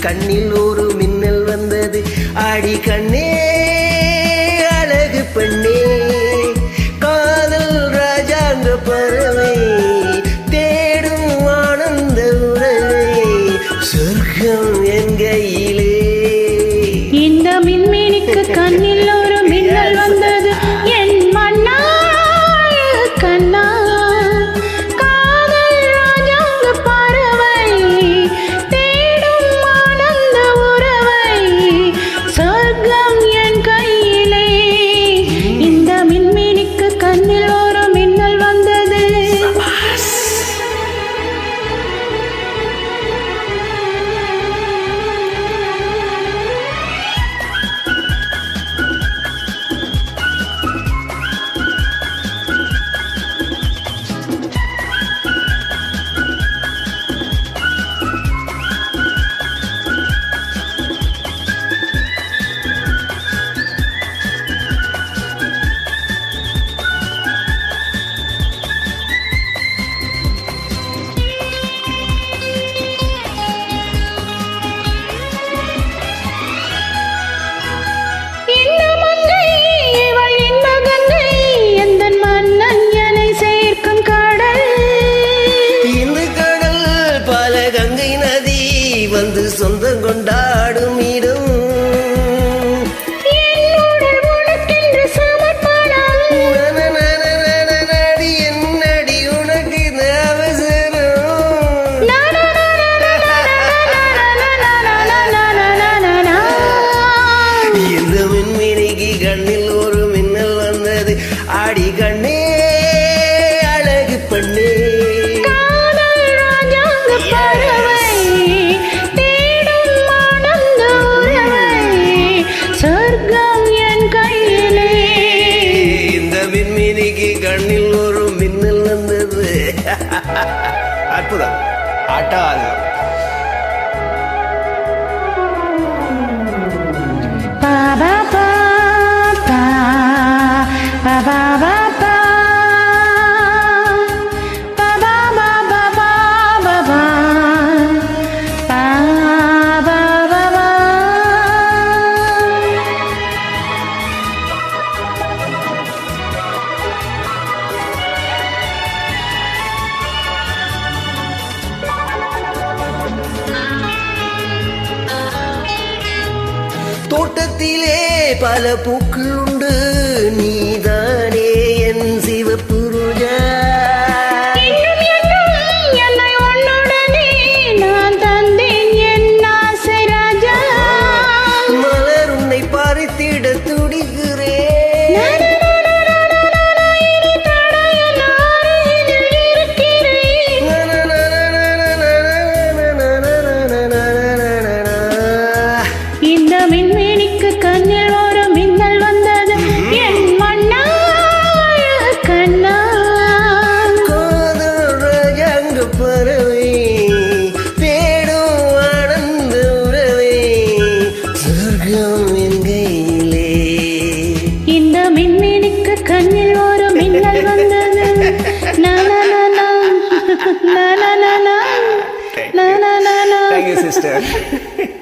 கண்ணில் ஒரு மின்னல் வந்தது. ஆடி கண்ணே சொர்க்கம் என் கொண்டாடும் இடம் கண்ணில் ஒரு மின்னல் வந்தது ஆடி கண் கண்ணில் ஒரு மின்னல் வந்தது. அற்புதம். அட்டாதம் ba ba ba ba ba ba தோட்டத்திலே பல பூக்கள் உண்டு நீதான் sister.